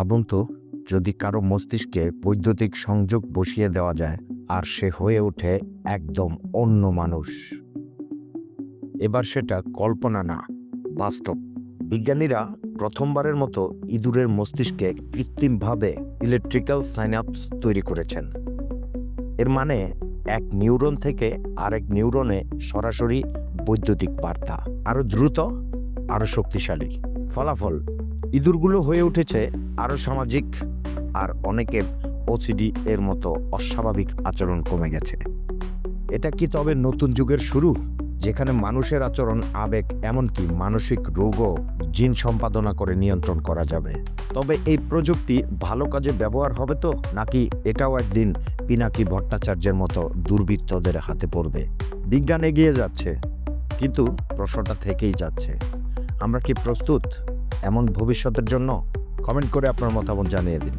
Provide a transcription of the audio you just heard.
ভাবুন তো, যদি কারও মস্তিষ্কে বৈদ্যুতিক সংযোগ বসিয়ে দেওয়া যায়, আর সে হয়ে ওঠে একদম অন্য মানুষ। এবার সেটা কল্পনা না, বাস্তব। বিজ্ঞানীরা প্রথমবারের মতো ইঁদুরের মস্তিষ্কে কৃত্রিমভাবে ইলেকট্রিক্যাল সাইনাপস তৈরি করেছেন। এর মানে এক নিউরন থেকে আরেক নিউরনে সরাসরি বৈদ্যুতিক বার্তা আরও দ্রুত আরও শক্তিশালী। ফলাফল ইঁদুরগুলো হয়ে উঠেছে আরও সামাজিক আর অনেকের ওসিডি এর মতো অস্বাভাবিক আচরণ কমে গেছে। এটা কি তবে নতুন যুগের শুরু? যেখানে মানুষের আচরণ আবেগ এমনকি মানসিক রোগও জিন সম্পাদনা করে নিয়ন্ত্রণ করা যাবে। তবে এই প্রযুক্তি ভালো কাজে ব্যবহার হবে তো? নাকি এটাও একদিন পিনাকি ভট্টাচার্যের মতো দুর্বৃত্তদের হাতে পড়বে? বিজ্ঞান এগিয়ে যাচ্ছে, কিন্তু প্রশ্নটা থেকেই যাচ্ছে। আমরা কি প্রস্তুত? এমন ভবিষ্যতের জন্য কমেন্ট করে আপনার মতামত জানিয়ে দিন।